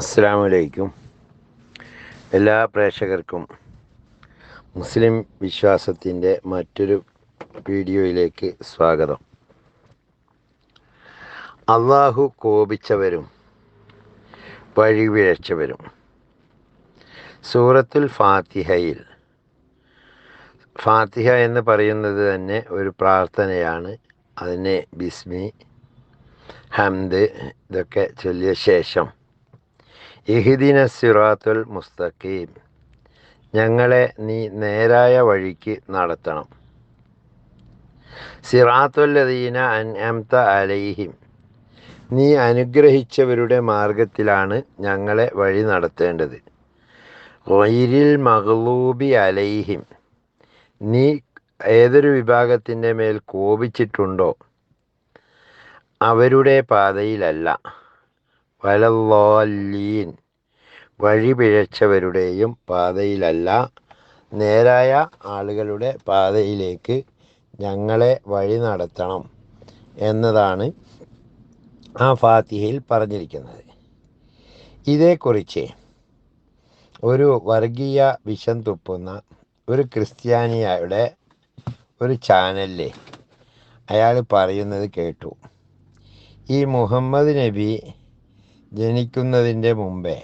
അസ്സാം വലൈക്കും എല്ലാ പ്രേക്ഷകർക്കും മുസ്ലിം വിശ്വാസത്തിന്റെ മറ്റൊരു വീഡിയോയിലേക്ക് സ്വാഗതം. അള്ളാഹു കോപിച്ചവരും വഴിപിഴച്ചവരും സൂറത്തുൽ ഫാത്തിഹയിൽ ഫാത്തിഹ എന്ന് പറയുന്നത് തന്നെ ഒരു പ്രാർത്ഥനയാണ്. അതിനെ ബിസ്മി ഹംദ് ഇതൊക്കെ ചൊല്ലിയ ശേഷം ഇഹിദിന സിറാത്തുൽ മുസ്തഖീം. ഞങ്ങളെ നീ നേരായ വഴിക്ക് നടത്തണം. സിറാത്തുല്ലദീന അൻഅംത അലൈഹിം. നീ അനുഗ്രഹിച്ചവരുടെ മാർഗത്തിലാണ് ഞങ്ങളെ വഴി നടത്തേണ്ടത്. വൈരിൽ മഹ്ലൂബി അലൈഹിം. നീ ഏതൊരു വിഭാഗത്തിന്റെ മേൽ കോപിച്ചിട്ടുണ്ടോ? അവരുടെ പാതയിലല്ല. വലല്ലോല്ലീൻ വഴിപിഴച്ചവരുടെയും പാതയിലല്ല നേരായ ആളുകളുടെ പാതയിലേക്ക് ഞങ്ങളെ വഴി നടത്തണം എന്നതാണ് ആ ഫാത്തിഹയിൽ പറഞ്ഞിരിക്കുന്നത്. ഇതേക്കുറിച്ച് ഒരു വർഗീയ വിഷം തുപ്പുന്ന ഒരു ക്രിസ്ത്യാനിയുടെ ഒരു ചാനലിൽ അയാൾ പറയുന്നത് കേട്ടു. ഈ മുഹമ്മദ് നബി ജനിക്കുന്നതിന്റെ മുമ്പേ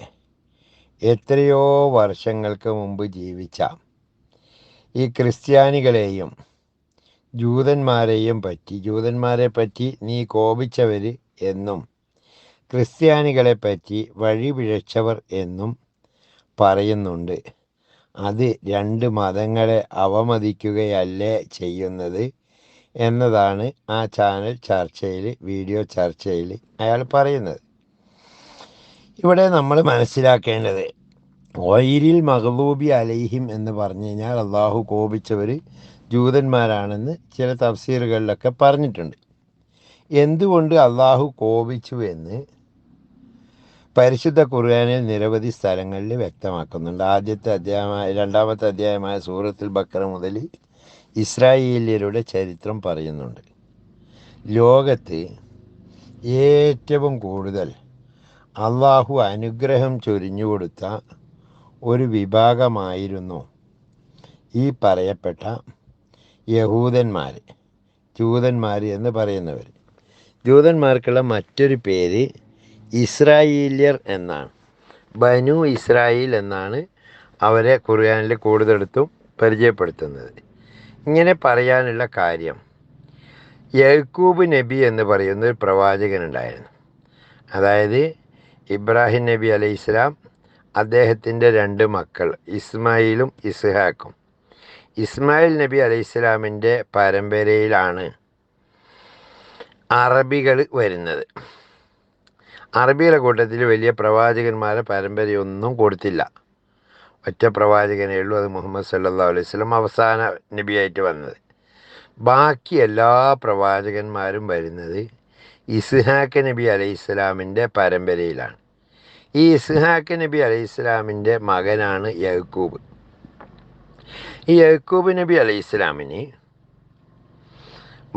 എത്രയോ വർഷങ്ങൾക്ക് മുമ്പ് ജീവിച്ച ഈ ക്രിസ്ത്യാനികളെയും ജൂതന്മാരെയും പറ്റി ജൂതന്മാരെ പറ്റി നീ കോപിച്ചവർ എന്നും ക്രിസ്ത്യാനികളെ പറ്റി വഴി പിഴച്ചവർ എന്നും പറയുന്നുണ്ട്. അത് രണ്ട് മതങ്ങളെ അവമതിക്കുകയല്ലേ ചെയ്യുന്നത് എന്നതാണ് ആ ചാനൽ ചർച്ചയിൽ വീഡിയോ ചർച്ചയിൽ അയാൾ പറയുന്നത്. ഇവിടെ നമ്മൾ മനസ്സിലാക്കേണ്ടത് വൈരിൽ മഹബൂബി അലൈഹിം എന്ന് പറഞ്ഞു കഴിഞ്ഞാൽ അള്ളാഹു കോപിച്ചവർ ജൂതന്മാരാണെന്ന് ചില തഫ്സീറുകളിലൊക്കെ പറഞ്ഞിട്ടുണ്ട്. എന്തുകൊണ്ട് അള്ളാഹു കോപിച്ചു എന്ന് പരിശുദ്ധ ഖുർആാനിൽ നിരവധി സ്ഥലങ്ങളിൽ വ്യക്തമാക്കുന്നുണ്ട്. ആദ്യത്തെ അധ്യായമായ രണ്ടാമത്തെ അധ്യായമായ സൂറത്തിൽ ബക്കറ മുതൽ ഇസ്രായേലിയരുടെ ചരിത്രം പറയുന്നുണ്ട്. ലോകത്ത് ഏറ്റവും കൂടുതൽ അള്ളാഹു അനുഗ്രഹം ചൊരിഞ്ഞുകൊടുത്ത ഒരു വിഭാഗമായിരുന്നു ഈ പറയപ്പെട്ട യഹൂദന്മാർ ജൂതന്മാർ എന്ന് പറയുന്നവർ ജൂതന്മാർക്കുള്ള മറ്റൊരു പേര് ഇസ്രായേലിയർ എന്നാണ്. ബനു ഇസ്രായേൽ എന്നാണ് അവരെ ഖുർആാനിൽ കൂടുതലെടുത്തും പരിചയപ്പെടുത്തുന്നത്. ഇങ്ങനെ പറയാനുള്ള കാര്യം യഹ്കൂബ് നബി എന്ന് പറയുന്ന ഒരു പ്രവാചകനുണ്ടായിരുന്നു. അതായത് ഇബ്രാഹിം നബി അലൈഹി ഇസ്ലാം അദ്ദേഹത്തിന്റെ രണ്ട് മക്കൾ ഇസ്മായിലും ഇസ്ഹാക്കും. ഇസ്മായിൽ നബി അലൈഹി ഇസ്ലാമിന്റെ പരമ്പരയിലാണ് അറബികൾ വരുന്നത്. അറബിയുടെ കൂട്ടത്തിൽ വലിയ പ്രവാചകന്മാരെ പരമ്പരയൊന്നും കൊടുത്തില്ല. ഒറ്റ പ്രവാചകനേ ഉള്ളൂ അത് മുഹമ്മദ് സല്ലാ അലൈഹി സ്വലം അവസാന നബിയായിട്ട് വന്നത്. ബാക്കി എല്ലാ പ്രവാചകന്മാരും വരുന്നത് ഇസ്ഹാക്ക് നബി അലൈഹി ഇസ്ലാമിന്റെ പരമ്പരയിലാണ്. ഈ ഇസ്ഹാക്ക് നബി അലൈഹി ഇസ്ലാമിന്റെ മകനാണ് യഹ്ക്കൂബ്. ഈ യഹ്ക്കൂബ് നബി അലൈഹി ഇസ്ലാമിന്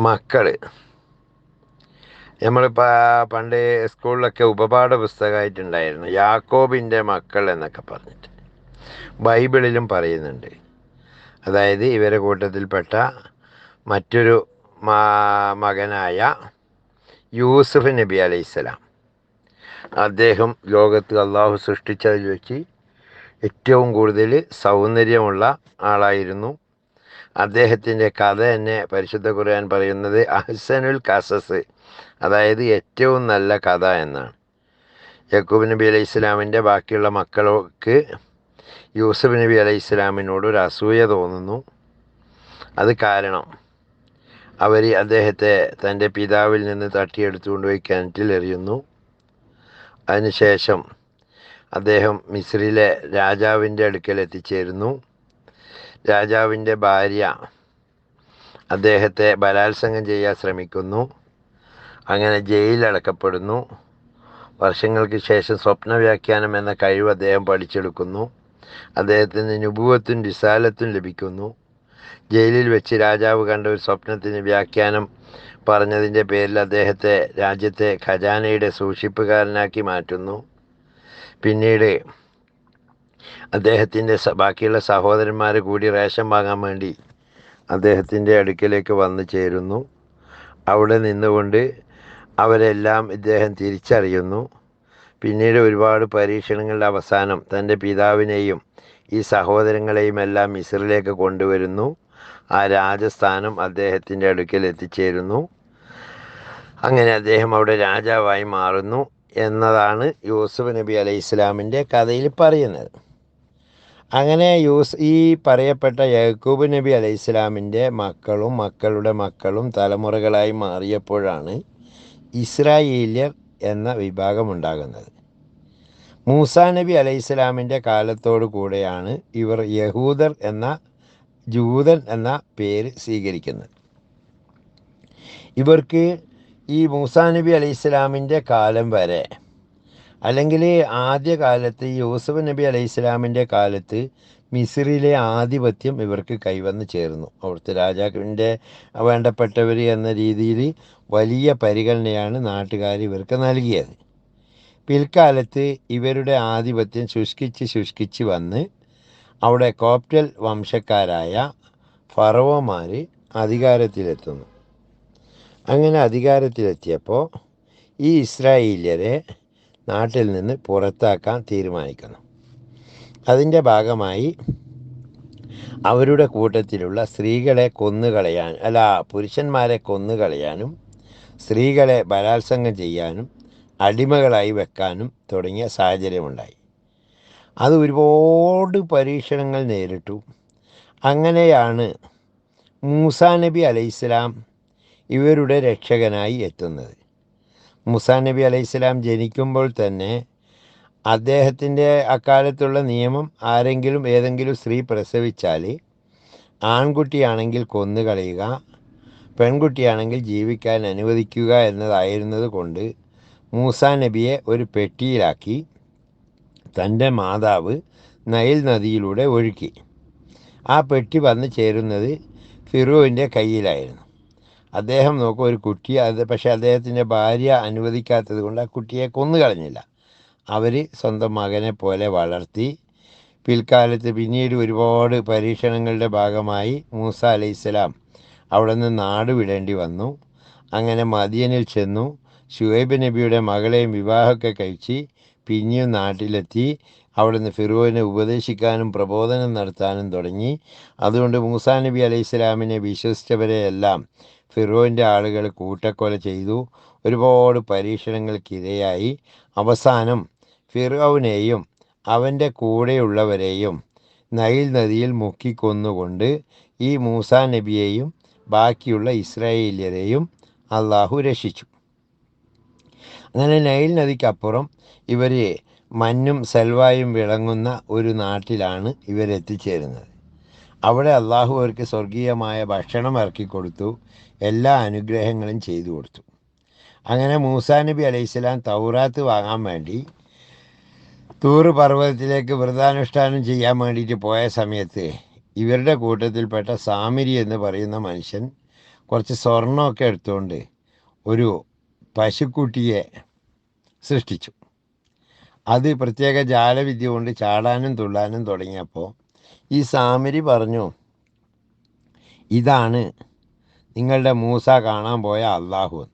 മക്കൾ നമ്മൾ പണ്ട് സ്കൂളിലൊക്കെ ഉപപാഠ പുസ്തകമായിട്ടുണ്ടായിരുന്നു യാക്കോബിന്റെ മക്കൾ എന്നൊക്കെ പറഞ്ഞിട്ട്. ബൈബിളിലും പറയുന്നുണ്ട്. അതായത് ഇവരെ കൂട്ടത്തിൽപ്പെട്ട മറ്റൊരു മകനായ യൂസുഫ് നബി അലൈഹിസ്സലാം അദ്ദേഹം ലോകത്ത് അള്ളാഹു സൃഷ്ടിച്ചതിൽ വെച്ച് ഏറ്റവും കൂടുതൽ സൗന്ദര്യമുള്ള ആളായിരുന്നു. അദ്ദേഹത്തിന്റെ കഥ തന്നെ പരിശുദ്ധ ഖുർആൻ പറയുന്നത് അഹ്സനുൽ കസസ് അതായത് ഏറ്റവും നല്ല കഥ എന്നാണ്. യക്കൂബ് നബി അലൈഹി ഇസ്ലാമിന്റെ ബാക്കിയുള്ള മക്കൾക്ക് യൂസഫ് നബി അലൈഹി ഇസ്ലാമിനോട് ഒരു അസൂയ തോന്നുന്നു. അത് കാരണം അവർ അദ്ദേഹത്തെ തന്റെ പിതാവിൽ നിന്ന് തട്ടിയെടുത്തുകൊണ്ട് പോയി കിണറ്റിലെറിയുന്നു അതിനുശേഷം അദ്ദേഹം മിസ്രിലെ രാജാവിന്റെ അടുക്കൽ എത്തിച്ചേരുന്നു. രാജാവിന്റെ ഭാര്യ അദ്ദേഹത്തെ ബലാത്സംഗം ചെയ്യാൻ ശ്രമിക്കുന്നു. അങ്ങനെ ജയിലിലടക്കപ്പെടുന്നു വർഷങ്ങൾക്ക് ശേഷം സ്വപ്ന വ്യാഖ്യാനം എന്ന കഴിവ് അദ്ദേഹം പഠിച്ചെടുക്കുന്നു. അദ്ദേഹത്തിന് നുപുവത്തും വിശാലത്തും ലഭിക്കുന്നു. ജയിലിൽ വെച്ച് രാജാവ് കണ്ട ഒരു സ്വപ്നത്തിന് വ്യാഖ്യാനം പറഞ്ഞതിന്റെ പേരിൽ അദ്ദേഹത്തെ രാജ്യത്തെ ഖജാനയുടെ സൂക്ഷിപ്പുകാരനാക്കി മാറ്റുന്നു. പിന്നീട് അദ്ദേഹത്തിന്റെ ബാക്കിയുള്ള സഹോദരന്മാർ കൂടി റേഷൻ വാങ്ങാൻ വേണ്ടി അദ്ദേഹത്തിന്റെ അടുക്കലേക്ക് വന്നു ചേരുന്നു. അവിടെ നിന്നുകൊണ്ട് അവരെല്ലാം ഇദ്ദേഹം തിരിച്ചറിയുന്നു. പിന്നീട് ഒരുപാട് പരീക്ഷണങ്ങളുടെ അവസാനം തന്റെ പിതാവിനെയും ഈ സഹോദരങ്ങളെയും എല്ലാം മിസ്രിലേക്ക് കൊണ്ടുവരുന്നു. ആ രാജസ്ഥാനം അദ്ദേഹത്തിന്റെ അടുക്കൽ എത്തിച്ചേരുന്നു. അങ്ങനെ അദ്ദേഹം അവിടെ രാജാവായി മാറുന്നു എന്നതാണ് യൂസുഫ് നബി അലൈഹി ഇസ്ലാമിന്റെ കഥയിൽ പറയുന്നത്. അങ്ങനെ യൂസ് ഈ പറയപ്പെട്ട യാക്കൂബ് നബി അലൈഹി ഇസ്ലാമിന്റെ മക്കളും മക്കളുടെ മക്കളും തലമുറകളായി മാറിയപ്പോഴാണ് ഇസ്രായേലിയർ എന്ന വിഭാഗമുണ്ടാകുന്നത് മൂസാ നബി അലൈഹി ഇസ്ലാമിന്റെ കാലത്തോടു കൂടെയാണ് ഇവർ യഹൂദർ എന്ന ജൂതൻ എന്ന പേര് സ്വീകരിക്കുന്നത്. ഇവർക്ക് ഈ മൂസാ നബി അലൈഹി ഇസ്ലാമിന്റെ കാലം വരെ അല്ലെങ്കിൽ ആദ്യ കാലത്ത് യൂസുഫ് നബി അലൈഹി ഇസ്ലാമിന്റെ കാലത്ത് മിസ്രിലെ ആധിപത്യം ഇവർക്ക് കൈവന്ന് ചേർന്നു. അവിടുത്തെ രാജാവിന്റെ വേണ്ടപ്പെട്ടവർ എന്ന രീതിയിൽ വലിയ പരിഗണനയാണ് നാട്ടുകാർ ഇവർക്ക് നൽകിയത്. പിൽക്കാലത്ത് ഇവരുടെ ആധിപത്യം ശുഷ്കിച്ച് ശുഷ്കിച്ച് വന്ന് അവിടെ കോപ്റ്റൽ വംശക്കാരായ ഫറവോമാർ അധികാരത്തിലെത്തുന്നു. അങ്ങനെ അധികാരത്തിലെത്തിയപ്പോൾ ഈ ഇസ്രായേലിയരെ നാട്ടിൽ നിന്ന് പുറത്താക്കാൻ തീരുമാനിക്കുന്നു. അതിന്റെ ഭാഗമായി അവരുടെ കൂട്ടത്തിലുള്ള സ്ത്രീകളെ കൊന്നുകളയാൻ അല്ല പുരുഷന്മാരെ കൊന്നുകളയാനും സ്ത്രീകളെ ബലാത്സംഗം ചെയ്യാനും അടിമകളായി വെക്കാനും തുടങ്ങിയ സാഹചര്യമുണ്ടായി. അത് ഒരുപാട് പരീക്ഷണങ്ങൾ നേരിട്ടു. അങ്ങനെയാണ് മൂസാ നബി അലൈഹിസ്ലാം ഇവരുടെ രക്ഷകനായി എത്തുന്നത്. മൂസാ നബി അലൈഹിസ്ലാം ജനിക്കുമ്പോൾ തന്നെ അദ്ദേഹത്തിന്റെ അക്കാലത്തുള്ള നിയമം ആരെങ്കിലും ഏതെങ്കിലും സ്ത്രീ പ്രസവിച്ചാൽ ആൺകുട്ടിയാണെങ്കിൽ കൊന്നുകളയുക പെൺകുട്ടിയാണെങ്കിൽ ജീവിക്കാൻ അനുവദിക്കുക എന്നതായിരുന്നത് കൊണ്ട് മൂസാ നബിയെ ഒരു പെട്ടിയിലാക്കി തന്റെ മാതാവ് നൈൽ നദിയിലൂടെ ഒഴുക്കി. ആ പെട്ടി വന്ന് ചേരുന്നത് ഫിറുവിന്റെ കയ്യിലായിരുന്നു. അദ്ദേഹം നോക്കും ഒരു കുട്ടിയെ അത് പക്ഷേ അദ്ദേഹത്തിന്റെ ഭാര്യ അനുവദിക്കാത്തത് കൊണ്ട് ആ കുട്ടിയെ കൊന്നുകളഞ്ഞില്ല അവർ സ്വന്തം മകനെ പോലെ വളർത്തി പിൽക്കാലത്ത് പിന്നീട് ഒരുപാട് പരീക്ഷണങ്ങളുടെ ഭാഗമായി മൂസ അലൈഹിസ്സലാം അവിടെ നിന്ന് നാട് വിടേണ്ടി വന്നു. അങ്ങനെ മദിയനിൽ ചെന്നു. ഷുഹൈബ് നബിയുടെ മകളെയും വിവാഹമൊക്കെ കഴിച്ച് പിന്നെയും നാട്ടിലെത്തി അവിടുന്ന് ഫിറോവിനെ ഉപദേശിക്കാനും പ്രബോധനം നടത്താനും തുടങ്ങി. അതുകൊണ്ട് മൂസാ നബി അലൈഹി സ്വലാമിനെ വിശ്വസിച്ചവരെയെല്ലാം ഫിറോവിന്റെ ആളുകൾ കൂട്ടക്കൊല ചെയ്തു. ഒരുപാട് പരീക്ഷണങ്ങൾക്കിരയായി. അവസാനം ഫിറോവിനെയും അവന്റെ കൂടെയുള്ളവരെയും നൈൽ നദിയിൽ മുക്കിക്കൊന്നുകൊണ്ട് ഈ മൂസാ നബിയെയും ബാക്കിയുള്ള ഇസ്രായേലിയരെയും അള്ളാഹു രക്ഷിച്ചു. അങ്ങനെ നൈൽ നദിക്കപ്പുറം ഇവർ മഞ്ഞും സെൽവായും വിളങ്ങുന്ന ഒരു നാട്ടിലാണ് ഇവരെത്തിച്ചേരുന്നത് അവിടെ അള്ളാഹു അവർക്ക് സ്വർഗീയമായ ഭക്ഷണം ഇറക്കി കൊടുത്തു എല്ലാ അനുഗ്രഹങ്ങളും ചെയ്തു കൊടുത്തു. അങ്ങനെ മൂസാ നബി അലൈഹിസ്സലാം തൗറാത്ത് വാങ്ങാൻ വേണ്ടി തൂറ് പർവതത്തിലേക്ക് വ്രതാനുഷ്ഠാനം ചെയ്യാൻ വേണ്ടിയിട്ട് പോയ സമയത്ത് ഇവരുടെ കൂട്ടത്തിൽപ്പെട്ട സാമിരി എന്ന് പറയുന്ന മനുഷ്യൻ കുറച്ച് സ്വർണമൊക്കെ എടുത്തുകൊണ്ട് ഒരു പശുക്കുട്ടിയെ സൃഷ്ടിച്ചു. അത് പ്രത്യേക ജാലവിദ്യ കൊണ്ട് ചാടാനും തുള്ളാനും തുടങ്ങിയപ്പോൾ ഈ സാമരി പറഞ്ഞു ഇതാണ് നിങ്ങളുടെ മൂസ കാണാൻ പോയ അള്ളാഹു എന്ന്.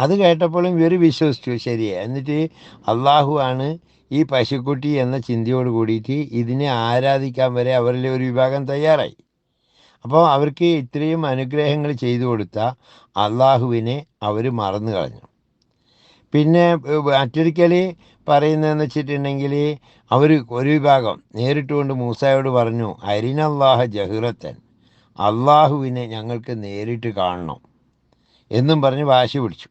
അത് കേട്ടപ്പോഴും ഇവർ വിശ്വസിച്ചു ശരി എന്നിട്ട് അള്ളാഹു ആണ് ഈ പശുക്കുട്ടി എന്ന ചിന്തയോട് കൂടിയിട്ട് ഇതിനെ ആരാധിക്കാൻ വരെ അവരിലെ ഒരു വിഭാഗം തയ്യാറായി. അപ്പോൾ അവർക്ക് ഇത്രയും അനുഗ്രഹങ്ങൾ ചെയ്തു കൊടുത്ത അള്ളാഹുവിനെ അവർ മറന്നു കളഞ്ഞു. പിന്നെ മറ്റൊരിക്കൽ പറയുന്നതെന്ന് വെച്ചിട്ടുണ്ടെങ്കിൽ അവർ ഒരു വിഭാഗം നേരിട്ടുകൊണ്ട് മൂസായോട് പറഞ്ഞു അരിനല്ലാഹ ജഹിറത്തൻ അള്ളാഹുവിനെ ഞങ്ങൾക്ക് നേരിട്ട് കാണണം എന്നും പറഞ്ഞ് വാശി പിടിച്ചു.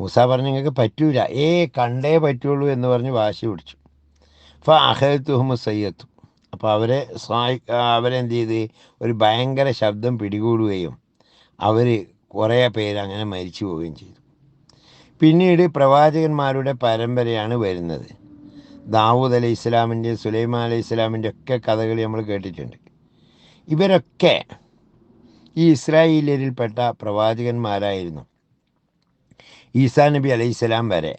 മൂസ പറഞ്ഞു ഞങ്ങൾക്ക് പറ്റൂല ഏ കണ്ടേ പറ്റുള്ളൂ എന്ന് പറഞ്ഞ് വാശി പിടിച്ചു. അപ്പോൾ അഹത്തുഹമ്മ സയ്യത്തു. അപ്പോൾ അവരെ സഹായി അവരെന്ത് ചെയ്ത് ഒരു ഭയങ്കര ശബ്ദം പിടികൂടുകയും അവർ കുറേ പേര് അങ്ങനെ മരിച്ചു പോവുകയും ചെയ്തു. പിന്നീട് പ്രവാചകന്മാരുടെ പരമ്പരയാണ് വരുന്നത്. ദാവൂദ് അലൈഹി ഇസ്ലാമിന്റെ സുലൈമാൻ അലൈഹി ഇസ്ലാമിന്റെ ഒക്കെ കഥകൾ നമ്മൾ കേട്ടിട്ടുണ്ട്. ഇവരൊക്കെ ഈ ഇസ്രായേലിയരിൽപ്പെട്ട പ്രവാചകന്മാരായിരുന്നു. ഈസാ നബി അലൈഹി സ്വലാം വരെ.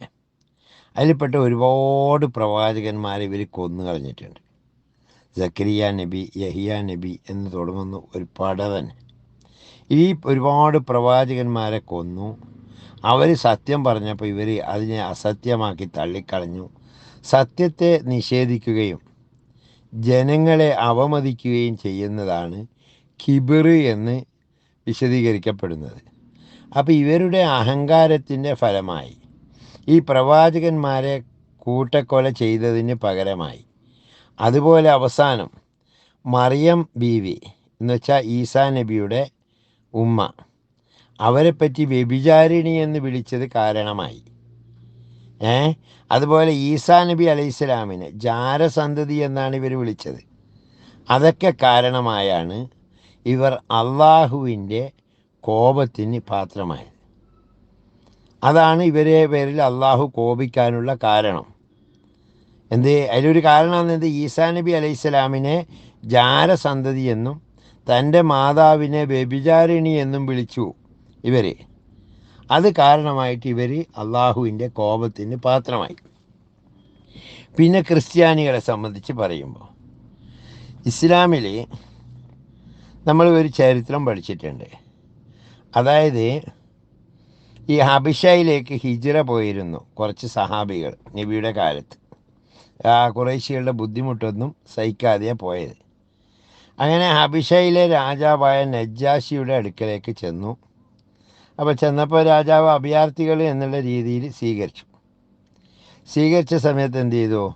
അതിൽപ്പെട്ട ഒരുപാട് പ്രവാചകന്മാരെ ഇവർ കൊന്നു കളഞ്ഞിട്ടുണ്ട്. സക്കരിയ നബി യഹിയ നബി എന്ന് തുടങ്ങുന്ന ഒരു പടവൻ ഈ ഒരുപാട് പ്രവാചകന്മാരെ കൊന്നു. അവർ സത്യം പറഞ്ഞപ്പോൾ ഇവർ അതിനെ അസത്യമാക്കി തള്ളിക്കളഞ്ഞു. സത്യത്തെ നിഷേധിക്കുകയും ജനങ്ങളെ അവമതിക്കുകയും ചെയ്യുന്നതാണ് കിബിർ എന്ന് വിശദീകരിക്കപ്പെടുന്നത്. അപ്പോൾ ഇവരുടെ അഹങ്കാരത്തിന്റെ ഫലമായി ഈ പ്രവാചകന്മാരെ കൂട്ടക്കൊല ചെയ്തതിന് പകരമായി അതുപോലെ അവസാനം മറിയം ബീവി എന്ന് വെച്ചാൽ ഈസാ നബിയുടെ ഉമ്മ. അവരെപ്പറ്റി വ്യഭിചാരിണി എന്ന് വിളിച്ചത് കാരണമായി. ഏ? അതുപോലെ ഈസാ നബി അലൈഹിസ്സലാമിനെ ജാരസന്തതി എന്നാണ് ഇവർ വിളിച്ചത്. അതൊക്കെ കാരണമായാണ് ഇവർ അള്ളാഹുവിന്റെ കോപത്തിന് പാത്രമായത്. അതാണ് ഇവരെ പേരിൽ അള്ളാഹു കോപിക്കാനുള്ള കാരണം. എന്ത് അതിലൊരു കാരണമെന്ന് എന്ത്? ഈസാ നബി അലൈഹിസ്സലാമിനെ ജാരസന്തതി എന്നും തന്റെ മാതാവിനെ വ്യഭിചാരിണി എന്നും വിളിച്ചു ഇവർ അത് കാരണമായിട്ട് ഇവർ അള്ളാഹുവിന്റെ കോപത്തിന് പാത്രമായി. പിന്നെ ക്രിസ്ത്യാനികളെ സംബന്ധിച്ച് പറയുമ്പോൾ ഇസ്ലാമിൽ നമ്മൾ ഒരു ചരിത്രം പഠിച്ചിട്ടുണ്ട്. അതായത് ഈ ഹബിഷയിലേക്ക് ഹിജിറ പോയിരുന്നു കുറച്ച് സഹാബികൾ നബിയുടെ കാലത്ത്. ആ കുറേശ്ശികളുടെ ബുദ്ധിമുട്ടൊന്നും സഹിക്കാതെയാണ് പോയത്. അങ്ങനെ ഹബിഷയിലെ രാജാവായ നജ്ജാഷിയുടെ അടുക്കലേക്ക് ചെന്നു. അപ്പോൾ ചെന്നപ്പോൾ രാജാവ് അഭയാർത്ഥികൾ എന്നുള്ള രീതിയിൽ സ്വീകരിച്ചു. സ്വീകരിച്ച സമയത്ത് എന്ത് ചെയ്തു?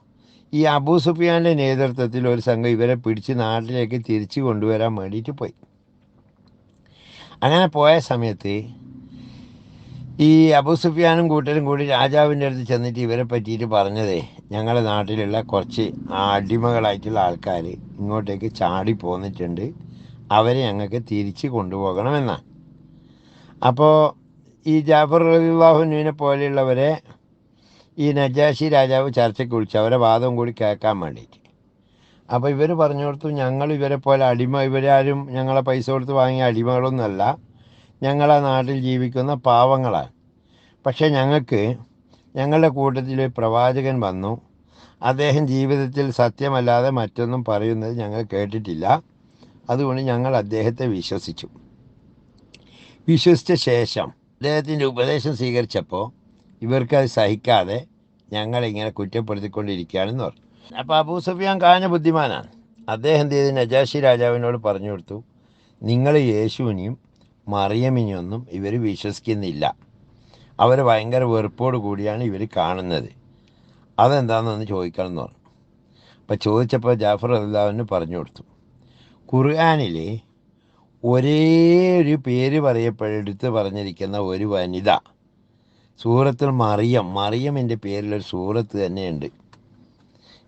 ഈ അബൂ സുഫിയാന്റെ നേതൃത്വത്തിൽ ഒരു സംഘം ഇവരെ പിടിച്ച് നാട്ടിലേക്ക് തിരിച്ചു കൊണ്ടുവരാൻ വേണ്ടിയിട്ട് പോയി. അങ്ങനെ പോയ സമയത്ത് ഈ അബൂ സുഫിയാനും കൂട്ടരും കൂടി രാജാവിന്റെ അടുത്ത് ചെന്നിട്ട് ഇവരെ പറ്റിയിട്ട് പറഞ്ഞതേ ഞങ്ങളുടെ നാട്ടിലുള്ള കുറച്ച് അടിമകളായിട്ടുള്ള ആൾക്കാർ ഇങ്ങോട്ടേക്ക് ചാടി പോന്നിട്ടുണ്ട്. അവരെ ഞങ്ങൾക്ക് തിരിച്ച് കൊണ്ടുപോകണമെന്നാണ്. അപ്പോൾ ഈ ജാഫർ അലിള്ളാഹുനുവിനെ പോലെയുള്ളവരെ ഈ നജാഷി രാജാവ് ചർച്ചയ്ക്ക് വിളിച്ചു. അവരെ വാദം കൂടി കേൾക്കാൻ വേണ്ടിയിട്ട്. അപ്പോൾ ഇവർ പറഞ്ഞു കൊടുത്തു ഞങ്ങൾ ഇവരെ പോലെ അടിമ ഇവരാരും ഞങ്ങളെ പൈസ കൊടുത്ത് വാങ്ങിയ അടിമകളൊന്നുമല്ല. ഞങ്ങളെ നാട്ടിൽ ജീവിക്കുന്ന പാവങ്ങളാണ്. പക്ഷേ ഞങ്ങൾക്ക് ഞങ്ങളുടെ കൂട്ടത്തിൽ പ്രവാചകൻ വന്നു. അദ്ദേഹം ജീവിതത്തിൽ സത്യമല്ലാതെ മറ്റൊന്നും പറയുന്നത് ഞങ്ങൾ കേട്ടിട്ടില്ല. അതുകൊണ്ട് ഞങ്ങൾ അദ്ദേഹത്തെ വിശ്വസിച്ചു. വിശ്വസിച്ച ശേഷം അദ്ദേഹത്തിന്റെ ഉപദേശം സ്വീകരിച്ചപ്പോൾ ഇവർക്കത് സഹിക്കാതെ ഞങ്ങളിങ്ങനെ കുറ്റപ്പെടുത്തിക്കൊണ്ടിരിക്കുകയാണെന്ന് പറഞ്ഞു. അപ്പോൾ അബൂ സുഫിയാൻ കാഞ്ഞ ബുദ്ധിമാനാണ്. അദ്ദേഹം ചെയ്ത്? നജാഷി രാജാവിനോട് പറഞ്ഞു കൊടുത്തു നിങ്ങൾ യേശുവിനെയും മറിയമിനെയൊന്നും ഇവർ വിശ്വസിക്കുന്നില്ല. അവർ ഭയങ്കര വെറുപ്പോട് കൂടിയാണ് ഇവർ കാണുന്നത്. അതെന്താണെന്നൊന്ന് ചോദിക്കണം എന്ന് പറഞ്ഞു. അപ്പോൾ ചോദിച്ചപ്പോൾ ജാഫർ അല്ലാവിന് പറഞ്ഞു കൊടുത്തു. ഖുർആാനിൽ ഒരേ ഒരു പേര് പറയപ്പെടുത്ത് പറഞ്ഞിരിക്കുന്ന ഒരു വനിത സൂറത്തിൽ മറിയം. മറിയമിന്റെ പേരിലൊരു സൂറത്ത് തന്നെയുണ്ട്.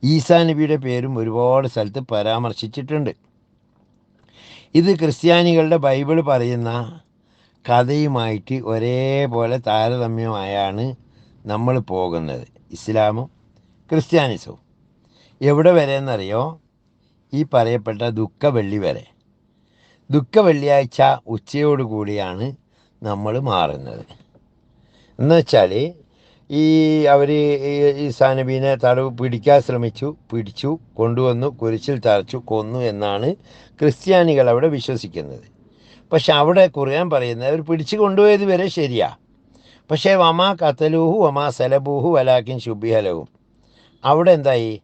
ഈസാ നബിയുടെ പേരും ഒരുപാട് സ്ഥലത്ത് പരാമർശിച്ചിട്ടുണ്ട്. ഇത് ക്രിസ്ത്യാനികളുടെ ബൈബിൾ പറയുന്ന കഥയുമായിട്ട് ഒരേപോലെ താരതമ്യമായാണ് നമ്മൾ പോകുന്നത്. ഇസ്ലാമും ക്രിസ്ത്യാനിസവും. എവിടെ വരെ എന്നറിയോ ഈ പറയപ്പെട്ട ദുഃഖ വെള്ളി വരെ. ദുഃഖ വെള്ളിയാഴ്ച ഉച്ചയോട് കൂടിയാണ് നമ്മൾ മാറുന്നത്. എന്നുവെച്ചാൽ ഈ അവർ ഈ സാനബീനെ തടവ് പിടിക്കാൻ ശ്രമിച്ചു പിടിച്ചു കൊണ്ടുവന്നു കുരിശിൽ തറച്ചു കൊന്നു എന്നാണ് ക്രിസ്ത്യാനികൾ അവിടെ വിശ്വസിക്കുന്നത്. പക്ഷെ അവിടെ ഖുർആൻ പറയുന്നത് അവർ പിടിച്ചു കൊണ്ടുപോയത് വരെ ശരിയാ. പക്ഷേ വമാ കത്തലൂഹു വമാ സലബൂഹു വലാക്കിൻ ശുബിഹലവും അവിടെ എന്തായി?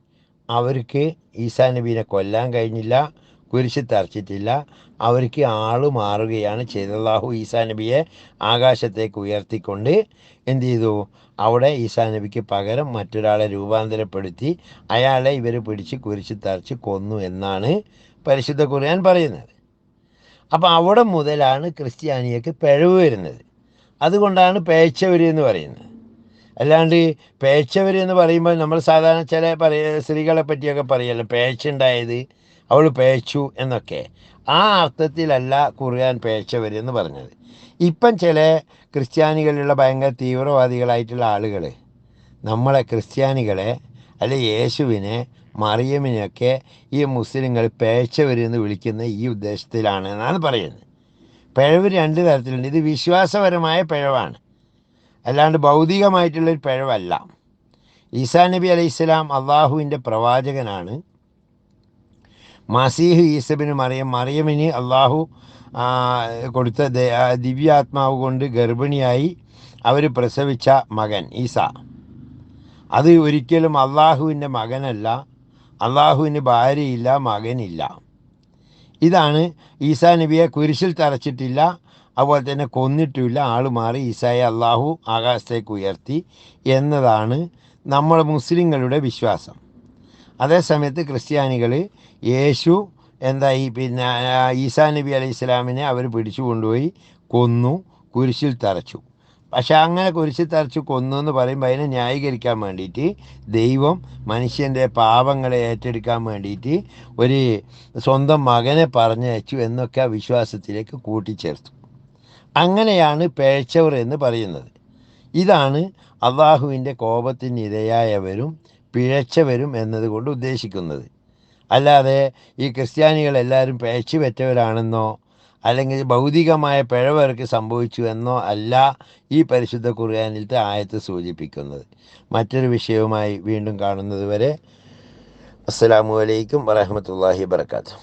അവർക്ക് ഈസാ നബീനെ കൊല്ലാൻ കഴിഞ്ഞില്ല കുരിശ് തറച്ചിട്ടില്ല. അവർക്ക് ആൾ മാറുകയാണ് ചെയ്തല്ലാഹു ഈസാ നബിയെ ആകാശത്തേക്ക് ഉയർത്തിക്കൊണ്ട് എന്ത് ചെയ്തു? അവിടെ ഈസാ നബിക്ക് പകരം മറ്റൊരാളെ രൂപാന്തരപ്പെടുത്തി അയാളെ ഇവർ പിടിച്ച് കുരിശ് തറച്ച് കൊന്നു എന്നാണ് പരിശുദ്ധ ഖുർആൻ പറയുന്നത്. അപ്പോൾ അവിടെ മുതലാണ് ക്രിസ്ത്യാനിയക്ക് പിഴവ് വരുന്നത്. അതുകൊണ്ടാണ് പേച്ചവർ എന്ന് പറയുന്നത്. അല്ലാണ്ട് പേച്ചവർ എന്ന് പറയുമ്പോൾ നമ്മൾ സാധാരണ ചില പറയ സ്ത്രീകളെ പറ്റിയൊക്കെ പറയല്ലോ പേച്ചുണ്ടായത് അവൾ പേച്ചു എന്നൊക്കെ. ആ അർത്ഥത്തിലല്ല ഖുർആൻ പേച്ചവർ എന്ന് പറഞ്ഞത്. ഇപ്പം ചില ക്രിസ്ത്യാനികളിലുള്ള ഭയങ്കര തീവ്രവാദികളായിട്ടുള്ള ആളുകൾ നമ്മളെ ക്രിസ്ത്യാനികളെ അല്ലെ യേശുവിനെ മറിയമിനെയൊക്കെ ഈ മുസ്ലിങ്ങൾ പേച്ചവരെന്ന് വിളിക്കുന്ന ഈ ഉദ്ദേശത്തിലാണ് എന്നാണ് പറയുന്നത്. പിഴവ് രണ്ട് തരത്തിലുണ്ട്. ഇത് വിശ്വാസപരമായ പിഴവാണ്. അല്ലാണ്ട് ഭൗതികമായിട്ടുള്ളൊരു പിഴവല്ല. ഈസാ നബി അലൈഹി ഇസ്ലാം അള്ളാഹുവിന്റെ പ്രവാചകനാണ്. മസീഹ് ഈസബിന് മറിയം മറിയമിന് അള്ളാഹു കൊടുത്ത ദിവ്യാത്മാവ് കൊണ്ട് ഗർഭിണിയായി അവർ പ്രസവിച്ച മകൻ ഈസ. അത് ഒരിക്കലും അള്ളാഹുവിന്റെ മകനല്ല. അള്ളാഹുവിന് ഭാര്യയില്ല മകനില്ല. ഇതാണ് ഈസാ നബിയെ കുരിശിൽ തറച്ചിട്ടില്ല അതുപോലെ തന്നെ കൊന്നിട്ടുമില്ല. ആൾ മാറി ഈസായെ അള്ളാഹു ആകാശത്തേക്ക് ഉയർത്തി എന്നതാണ് നമ്മൾ മുസ്ലിങ്ങളുടെ വിശ്വാസം. അതേസമയത്ത് ക്രിസ്ത്യാനികൾ യേശു എന്താ ഈ പിന്നെ ഈസാ നബി അലൈഹി ഇസ്ലാമിനെ അവർ പിടിച്ചു കൊണ്ടുപോയി കൊന്നു കുരിശിൽ തറച്ചു. പക്ഷെ അങ്ങനെ കുരിശിൽ തറച്ച് കൊന്നു എന്ന് പറയുമ്പോൾ അതിനെ ന്യായീകരിക്കാൻ വേണ്ടിയിട്ട് ദൈവം മനുഷ്യന്റെ പാപങ്ങളെ ഏറ്റെടുക്കാൻ വേണ്ടിയിട്ട് ഒരു സ്വന്തം മകനെ പറഞ്ഞയച്ചു എന്നൊക്കെ ആ വിശ്വാസത്തിലേക്ക് കൂട്ടിച്ചേർത്തു. അങ്ങനെയാണ് പേഴ്ചവർ എന്ന് പറയുന്നത്. ഇതാണ് അള്ളാഹുവിന്റെ കോപത്തിന് ഇരയായവരും പിഴച്ചവരും എന്നതുകൊണ്ട് ഉദ്ദേശിക്കുന്നത്. അല്ലാതെ ഈ ക്രിസ്ത്യാനികളെല്ലാവരും പേച്ചു അല്ലെങ്കിൽ ഭൗതികമായ പിഴവർക്ക് സംഭവിച്ചു എന്നോ അല്ല ഈ പരിശുദ്ധ കുറയാനിലത്തെ ആയത്ത് സൂചിപ്പിക്കുന്നത്. മറ്റൊരു വിഷയവുമായി വീണ്ടും കാണുന്നത് വരെ അസ്സലാമു അലൈക്കും വറഹമത്തല്ലാഹി വർക്കാത്തു